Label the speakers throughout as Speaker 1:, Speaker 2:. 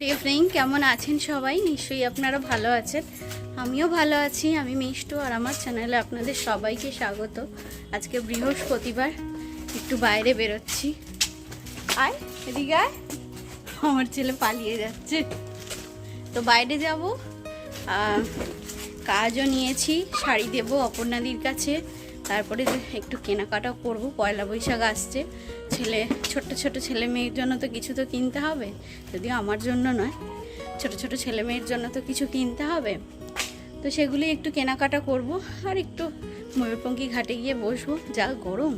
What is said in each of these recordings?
Speaker 1: Friend, কেমন আছেন সবাই? নিশ্চয়ই আপনারা ভালো আছেন। আমিও ভালো আছি। আমি মিষ্টু আর আমার চ্যানেলে আপনাদের সবাইকে স্বাগত। আজকে বৃহস্পতিবার, একটু বাইরে বেরোচ্ছি। আয়, এদিকে আমার ছেলে পালিয়ে যাচ্ছে। তো বাইরে যাব। কাজও নিয়েছি, শাড়ি দেবো অপর্ণাদির কাছে। তারপরে একটু কেনাকাটা করব, পয়লা বৈশাখ আসছে। ছেলে ছোট ছোট ছেলে মেয়ের জন্য তো কিছু তো কিনতে হবে, যদিও আমার জন্য নয়। ছোট ছোট ছেলে মেয়ের জন্য তো কিছু কিনতে হবে। তো সেগুলি একটু কেনাকাটা করব আর একটু ময়ূরপঙ্খী ঘাটে গিয়ে বসবো, যা গরম,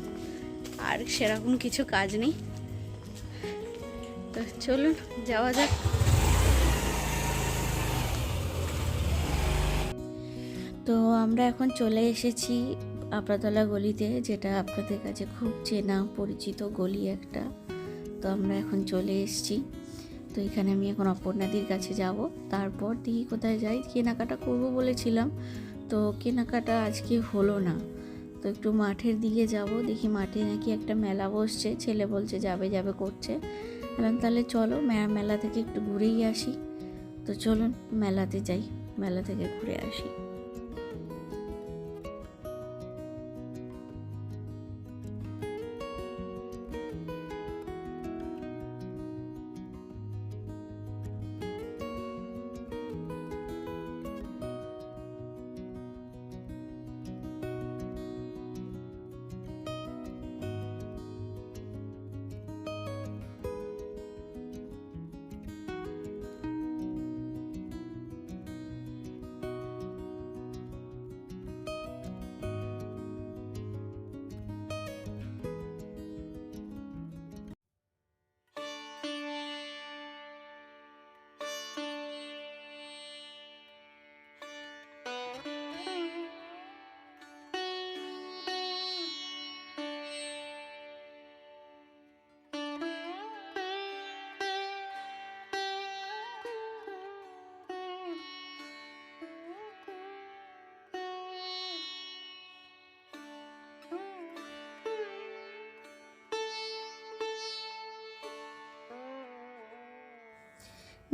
Speaker 1: আর সেরকম কিছু কাজ নেই। তো চলুন, যাওয়া যাক। তো আমরা এখন চলে এসেছি আপরাতলা গলিতে, যেটা আপনাদের কাছে খুব চেনা পরিচিত গলি একটা। তো আমরা এখন চলে এসেছি। তো এখানে আমি এখন অপর্ণাদির কাছে যাব। তারপর দেখি কোথায় যাই। কেনাকাটা করব বলেছিলাম। তো কেনাকাটা আজকে হলো না। তো একটু মাঠের দিকে যাব। দেখি মাঠে নাকি একটা মেলা বসছে। ছেলে বলছে যাবে যাবে করছে। বললাম, তাহলে চলো মেলা থেকে একটু ঘুরেই আসি। তো চলুন, মেলাতে যাই। মেলা থেকে ঘুরে আসি।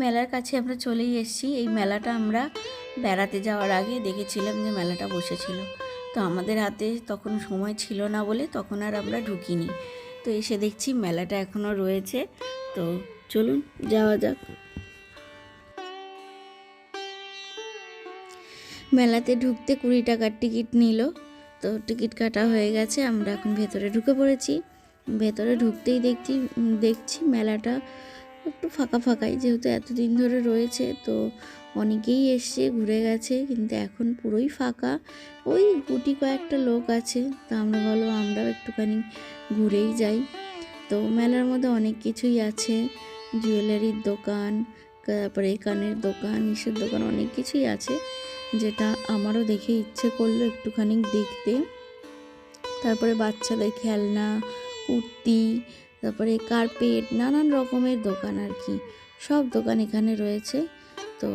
Speaker 1: মেলার কাছে আমরা চলেই এসেছি। এই মেলাটা আমরা বেড়াতে যাওয়ার আগে দেখেছিলাম যে মেলাটা বসেছিল। তো আমাদের হাতে তখন সময় ছিল না বলে তখন আর আমরা ঢুকিনি। তো এসে দেখছি মেলাটা এখনও রয়েছে। তো চলুন, যাওয়া যাক। মেলাতে ঢুকতে কুড়ি টাকার টিকিট নিল। তো টিকিট কাটা হয়ে গেছে, আমরা এখন ভেতরে ঢুকে পড়েছি। ভেতরে ঢুকতেই দেখছি দেখছি মেলাটা একটু ফাঁকা ফাঁকাই, যেহেতু এতদিন ধরে রয়েছে, তো অনেকেই এসছে, ঘুরে গেছে, কিন্তু এখন পুরোই ফাঁকা। ওই গুটি কয়েকটা লোক আছে, তা আমরা বলো আমরাও একটুখানি ঘুরেই যাই। তো মেলার মধ্যে অনেক কিছুই আছে, জুয়েলারির দোকান, তারপরে কানের দোকান, ইসের দোকান, অনেক কিছুই আছে, যেটা আমারও দেখে ইচ্ছে করল একটুখানি দেখতে। তারপরে বাচ্চাদের খেলনা, কুর্তি তারপরে কার্পেট নানান রকমের দোকান আর কি। সব দোকান এখানে রয়েছে। তো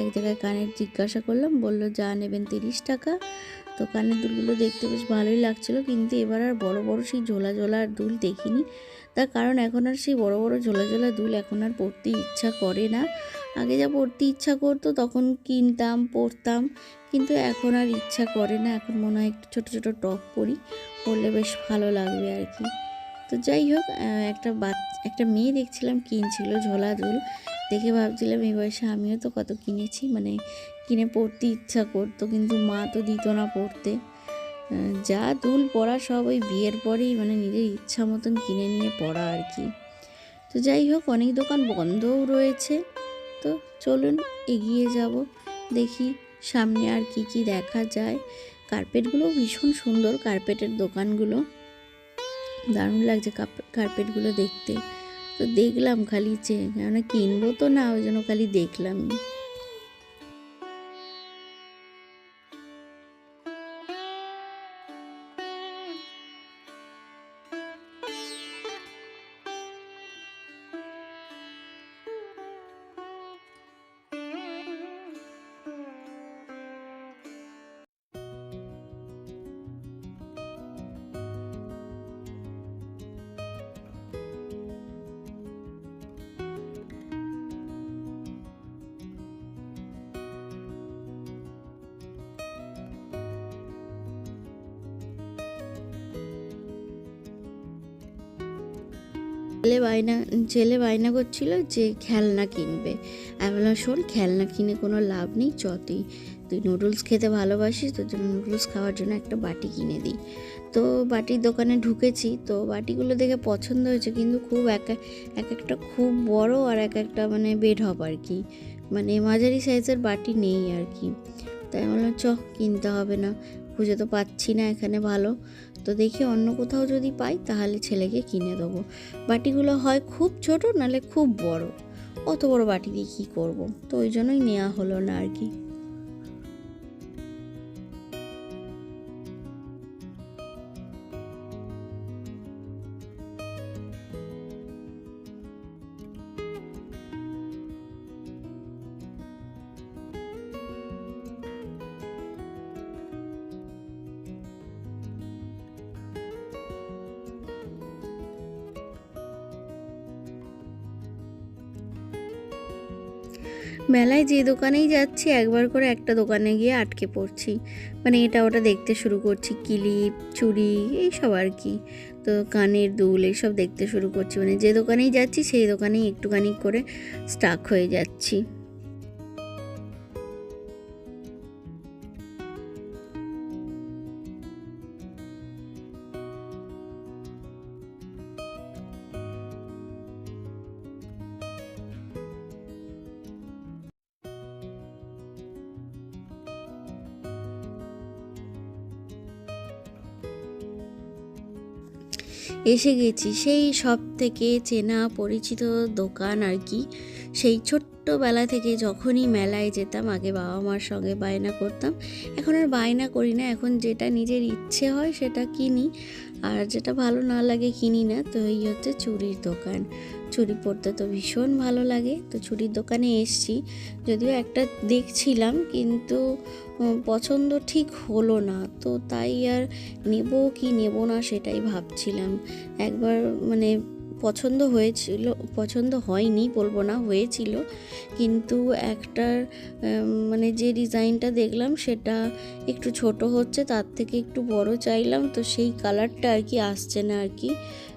Speaker 1: এক জায়গায় কানের জিজ্ঞাসা করলাম, বলল, যা নেবেন তিরিশ টাকা। তো কানের দুলগুলো দেখতে বেশ ভালোই লাগছিল, কিন্তু এবার আর বড় বড় সেই ঝোলা ঝোলা আর দুল দেখিনি। তার কারণ এখন আর সেই বড় বড় ঝোলা ঝোলা দুল এখন আর পরতে ইচ্ছা করে না। আগে যা পড়তে ইচ্ছা করতো, তখন কিনতাম, পরতাম, কিন্তু এখন আর ইচ্ছা করে না। এখন মনে হয় একটু ছোটো ছোটো টপ পরি, পরলে বেশ ভালো লাগবে আর কি। তো যাই হোক একটা বাচ একটা মেয়ে দেখছিলাম কিনছিল ঝোলা দুল। দেখে ভাবছিলাম এই বয়সে আমিও তো কত কিনেছি মানে কিনে পড়তে ইচ্ছা করতো, কিন্তু মা তো দিত না পড়তে। যা দুল পড়া সব ওই বিয়ের পরেই মানে নিজের ইচ্ছা মতন কিনে নিয়ে পড়া আর কি। তো যাই হোক, অনেক দোকান বন্ধও রয়েছে। তো চলুন এগিয়ে যাব, দেখি সামনে আর কি কি দেখা যায়। কার্পেটগুলো ভীষণ সুন্দর, কার্পেটের দোকানগুলো। দারুণ লাগছে কার্পেটগুলো দেখতে। তো দেখলাম খালি যে কেননা কিনবো তো না, ওই জন্য খালি দেখলামই। ছেলে বায়না ছেলে বায়না করছিল যে খেলনা কিনবে। আমি বললাম, শোন, খেলনা কিনে কোনো লাভ নেই, চ তুই। তুই নুডলস খেতে ভালোবাসিস, তোর জন্য নুডলস খাওয়ার জন্য একটা বাটি কিনে দিই। তো বাটির দোকানে ঢুকেছি, তো বাটিগুলো দেখে পছন্দ হয়েছে, কিন্তু খুব এক এক একটা খুব বড় আর এক একটা মানে বেড হপ আর কি। মানে মাঝারি সাইজের বাটি নেই আর কি। তাই বললাম, চ, কিনতে হবে না, খুঁজে তো পাচ্ছি না এখানে ভালো। তো দেখি অন্য কোথাও যদি পাই, তাহলে ছেলেকে কিনে দেবো। বাটিগুলো হয় খুব ছোট, নালে খুব বড়। অত বড় বাটি দিয়ে কী করব? তো ওই জন্যই নেওয়া হলো না আর কি। মেলায় যে দোকানেই যাচ্ছি, একবার করে একটা দোকানে গিয়ে আটকে পড়ছি। মানে এটা ওটা দেখতে শুরু করছি, কিলিপ, চুড়ি, এইসব আর কি। তো কানের দুল এইসব দেখতে শুরু করছি। মানে যে দোকানেই যাচ্ছি, সেই দোকানেই একটুখানি করে স্টাক হয়ে যাচ্ছি। এসে গেছি। সেই সব থেকে চেনা পরিচিত দোকান আর কি। সেই ছোট্টবেলা থেকে যখনই মেলায় যেতাম, আগে বাবা মার সঙ্গে বায়না করতাম। এখন আর বায়না করি না। এখন যেটা নিজের ইচ্ছে হয় সেটা কিনি। আর যেটা ভালো না লাগে কিনি না, তো এই হচ্ছে চুরির দোকান। চুড়ি পরতে তো ভীষণ ভালো লাগে। তো চুড়ির দোকানে এসছি। যদিও একটা দেখছিলাম, কিন্তু পছন্দ ঠিক হলো না। তো তাই আর নেব কি নেব না সেটাই ভাবছিলাম। একবার মানে পছন্দ হয়েছিল, পছন্দ হয়নি বলব না, হয়েছিল। কিন্তু একটার মানে যে ডিজাইনটা দেখলাম সেটা একটু ছোট হচ্ছে, তার থেকে একটু বড় চাইলাম। তো সেই কালারটা আর কি আসছে না আর কি।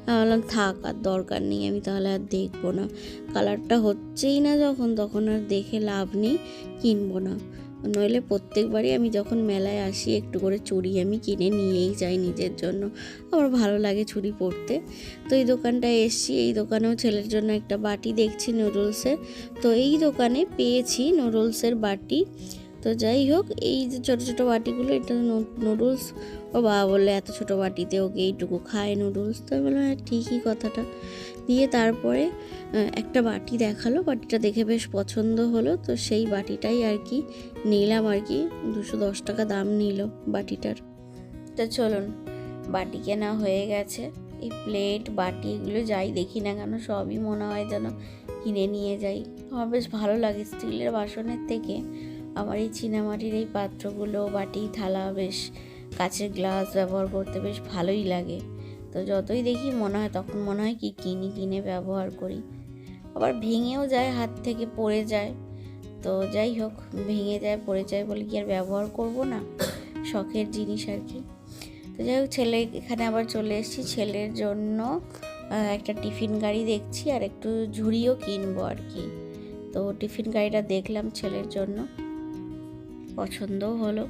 Speaker 1: বললাম থাক, আর দরকার নেই, আমি তাহলে আর দেখব না। কালারটা হচ্ছেই না যখন, তখন আর দেখে লাভ নেই, কিনবো না। নইলে প্রত্যেকবারই আমি যখন মেলায় আসি, একটু করে চুড়ি আমি কিনে নিয়েই যাই নিজের জন্য। আমার ভালো লাগে চুড়ি পরতে। তো এই দোকানটায় এসছি। এই দোকানেও ছেলের জন্য একটা বাটি দেখছি নুডলসের তো এই দোকানে পেয়েছি নুডলসের বাটি। তো যাই হোক, এই যে ছোটো ছোটো বাটিগুলো, এটা নুডলস ও বাবা বললে এত ছোটো বাটিতে ওকে এইটুকু খায় নুডলস তো বললাম হ্যাঁ ঠিকই কথাটা। দিয়ে তারপরে একটা বাটি দেখাল। বাটিটা দেখে বেশ পছন্দ হলো। তো সেই বাটিটাই আর কি নিলাম আর কি, দুশো দশ টাকা দাম নিল বাটিটার। তো চলুন, বাটি কেনা হয়ে গেছে। এই প্লেট বাটি এগুলো যাই দেখি না কেন, সবই মনে হয় যেন কিনে নিয়ে যাই। আমার বেশ ভালো লাগে স্টিলের বাসনের থেকে। আমার এই চীনামাটির এই পাত্রগুলো, বাটি, থালা বেশ কাচের গ্লাস ব্যবহার করতে বেশ ভালোই লাগে। তো যতই দেখি মনে হয়, তখন মনে হয় কি কিনি, কিনে ব্যবহার করি। আবার ভেঙেও যায়, হাত থেকে পড়ে যায়। তো যাই হোক, ভেঙে যায়, পড়ে যায় বলে কি আর ব্যবহার করব না? শখের জিনিস আর কি। তো যাই হোক, ছেলে এখানে আবার চলে এসেছি। ছেলের জন্য একটা টিফিন গাড়ি দেখছি আর একটু ঝুড়িও কিনবো আর কি। তো টিফিন গাড়িটা দেখলাম ছেলের জন্য। পছন্দও হলো।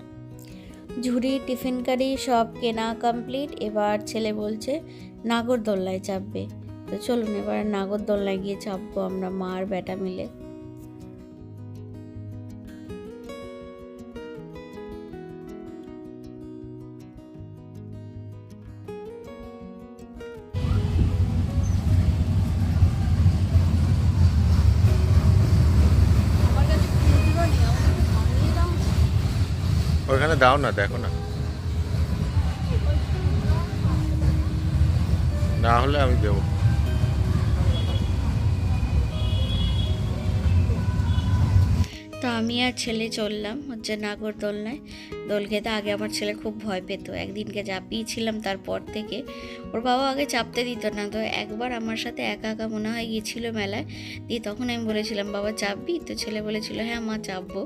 Speaker 1: ঝুড়ি, টিফিন কারি সব কেনা কমপ্লিট এবার ছেলে বলছে, নাগরদোল্লায় চাপবে। তো চলুন, এবার নাগরদোল্লায় গিয়ে চাপবো আমরা মা আর বেটা মিলে।
Speaker 2: দাও না দেখো না। না হলে আমি দেবো।
Speaker 1: তো আমি আর ছেলে চললাম। হচ্ছে নাগরদোলনায় দোল খেতে আগে আমার ছেলে খুব ভয় পেত। একদিনকে চাপিয়েছিলাম তারপর থেকে। ওর বাবা আগে চাপতে দিত না তো একবার আমার সাথে একা একা মনে হয় গিয়েছিল মেলায়। দিয়ে তখন আমি বলেছিলাম, বাবা, চাপবি? তো ছেলে বলেছিল হ্যাঁ মা, চাপবো।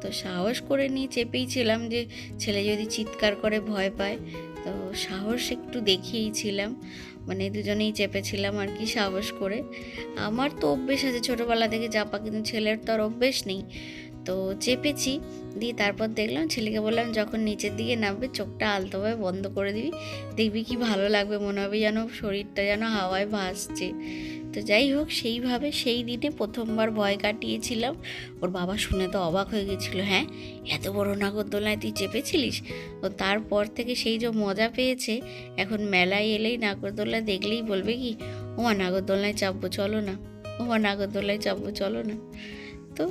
Speaker 1: তো সাহস করে নিয়ে চেপেইছিলাম যে ছেলে যদি চিৎকার করে ভয় পায়। তো সাহস একটু দেখিয়েছিলাম মানে দুজনেই চেপেছিলাম আর কি সাহস করে। আমার তো অভ্যেস আছে ছোটোবেলা থেকে চাপা, কিন্তু ছেলের তো আর অভ্যেস নেই। তো চেপেছি। দিয়ে তারপর দেখলাম ছেলেকে বললাম, যখন নিচের দিকে নামবে, চোখটা আলতোভাবে বন্ধ করে দিবি। দেখবি কি ভালো লাগবে, মনে হবে যেন শরীরটা যেন হাওয়ায় ভাসছে। তো যাই হোক, সেইভাবে সেই দিনে প্রথমবার ভয় কাটিয়েছিলাম। ওর বাবা শুনে তো অবাক হয়ে গেছিল হ্যাঁ এত বড় নাগরদোলায় তুই চেপেছিলিস? ও তারপর থেকে সেই যে মজা পেয়েছে, এখন মেলায় এলেই নাগরদোলা দেখলেই বলবে কি, ওমা নাগরদোলায় চাপবো, চলো না। ওমা নাগরদোলায় চাপবো, চলো না। তো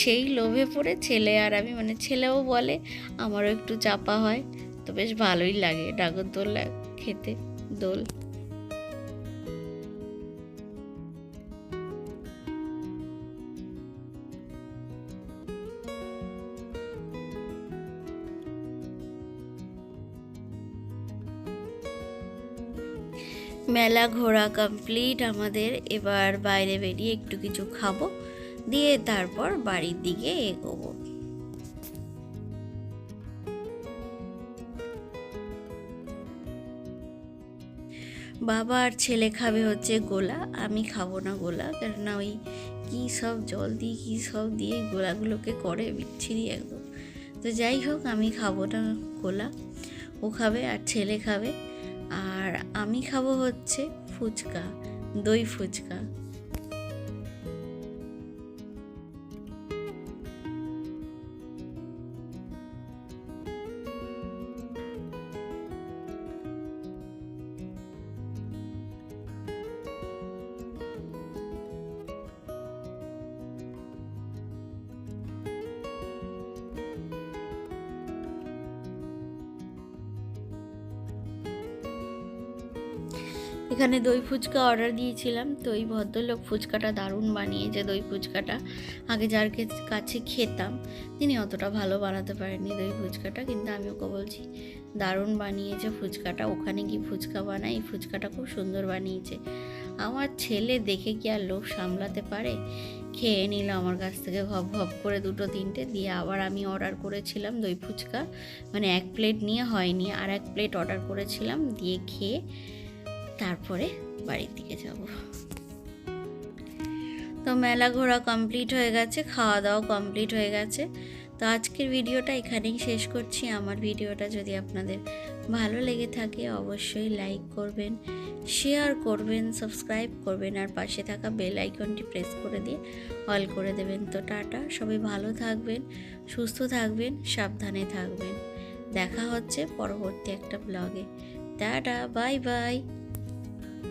Speaker 1: সেই লোভে পড়ে ছেলে, আর আমি মানে ছেলেও বলে আমারও একটু চাপা হয়। তো বেশ ভালোই লাগে নাগরদোলা খেতে, দোল। মেলা ঘোরা কমপ্লিট আমাদের। এবার বাইরে বেরিয়ে একটু কিছু খাব। দিয়ে তারপর বাড়ির দিকে এগোবো। বাবা আর ছেলে খাবে হচ্ছে গোলা, আমি খাব না গোলা, কেননা ওই কী সব জল দিয়ে, কী সব দিয়ে গোলাগুলোকে করে বিচ্ছিরি একদম। তো যাই হোক, আমি খাব না গোলা, ও খাবে আর ছেলে খাবে। আর আমি খাব হচ্ছে ফুচকা, দই ফুচকা। এখানে দই ফুচকা অর্ডার দিয়েছিলাম। তো এই ভদ্রলোক ফুচকাটা দারুণ বানিয়েছে দই ফুচকাটা। আগে যার কাছে খেতাম, তিনি অতটা ভালো বানাতে পারেননি দই ফুচকাটা, কিন্তু আমি ওকে বলছি, দারুণ বানিয়েছে ফুচকাটা, ওখানে কি ফুচকা বানায়? এই ফুচকাটা খুব সুন্দর বানিয়েছে। আমার ছেলে দেখে কি আর লোভ সামলাতে পারে? খেয়ে নিল আমার কাছ থেকে ভব ভব করে দুটো তিনটে, দিয়ে আবার আমি অর্ডার করেছিলাম দই ফুচকা। মানে এক প্লেট নিয়ে হয়নি, আর এক প্লেট অর্ডার করেছিলাম, দিয়ে খেয়ে তারপরে বাড়ির দিকে যাব। তো মেলা ঘোরা কমপ্লিট হয়ে গেছে খাওয়া দাওয়া কমপ্লিট হয়ে গেছে। তো আজকের ভিডিওটা এখানেই শেষ করছি। আমার ভিডিওটা যদি আপনাদের ভালো লেগে থাকে অবশ্যই লাইক করবেন শেয়ার করবেন সাবস্ক্রাইব করবেন আর পাশে থাকা বেল আইকনটি প্রেস করে দিয়ে অল করে দেবেন। তো টাটা, সবাই ভালো থাকবেন, সুস্থ থাকবেন, সাবধানে থাকবেন। দেখা হচ্ছে পরবর্তী একটা ব্লগে টাটা বাই বাই